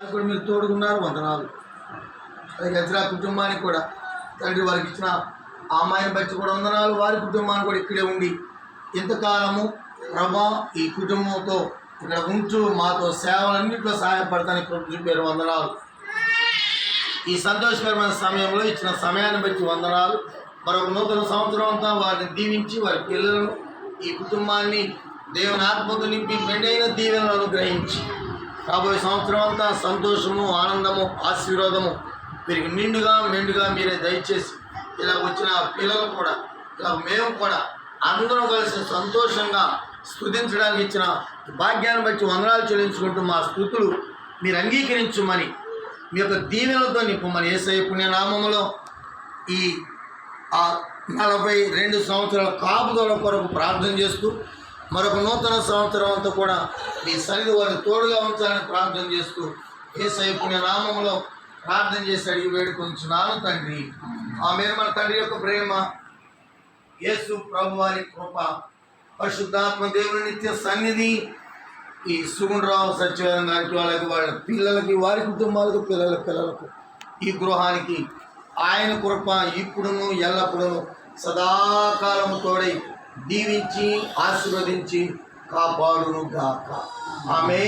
కూడా మీరు తోడుకున్నారు వందనాలు. అలాగే గజరా కుటుంబానికి కూడా. తండ్రి వారికి ఇచ్చిన ఆ అమ్మాయిని బట్టి కూడా వందనాలు. వారి కుటుంబాన్ని కూడా ఇక్కడే ఉండి ఇంతకాలము ప్రభా ఈ కుటుంబంతో ఇక్కడ ఉంటూ మాతో సేవలన్నింటిలో సహాయపడతానికి కృప చూపారు వందనాలు. ఈ సంతోషకరమైన సమయంలో ఇచ్చిన సమయాన్ని బట్టి వందనాలు. మరొక నూతన సంవత్సరం అంతా వారిని దీవించి వారి పిల్లలను ఈ కుటుంబాన్ని దేవుని ఆత్మతో నింపి మెండైన దీవెనలు అనుగ్రహించి రాబోయే సంవత్సరం అంతా సంతోషము ఆనందము ఆశీర్వాదము వీరికి నిండుగా మెండుగా మీరే దయచేసి ఇలా వచ్చిన పిల్లలు కూడా ఇలా మేము కూడా అందరం కలిసి సంతోషంగా స్థుతించడానికి ఇచ్చిన భాగ్యాన్ని బట్టి వందనాలు చెల్లించుకుంటూ మా స్థుతులు మీరు అంగీకరించమని మీ యొక్క దీవెనలతో నింపమని ఏసై పుణ్యనామంలో ఈ నలభై రెండు సంవత్సరాల కాపుదల కొరకు ప్రార్థన చేస్తూ మరొక నూతన సంవత్సరం అంతా కూడా మీ సన్నిధి వారిని తోడుగా ఉంచాలని ప్రార్థన చేస్తూ ఏసఐ పుణ్యనామములో ప్రార్థన చేసి అడిగి వేడుకొంచున్నాను తండ్రి. ఆ మీరు మన తండ్రి యొక్క ప్రేమ యేసు ప్రభు వారి కృప పరిశుద్ధాత్మ దేవుని నిత్య సన్నిధి ఈ సుగుణరావు సత్యవేదం గారికి వాళ్ళకి వాళ్ళ పిల్లలకి వారి కుటుంబాలకు పిల్లల పిల్లలకు ఈ గృహానికి ఆయన కృప ఇప్పుడును ఎల్లప్పుడును సదాకాలము తోడై దీవించి ఆశీర్వదించి కాపాడును గాక ఆమె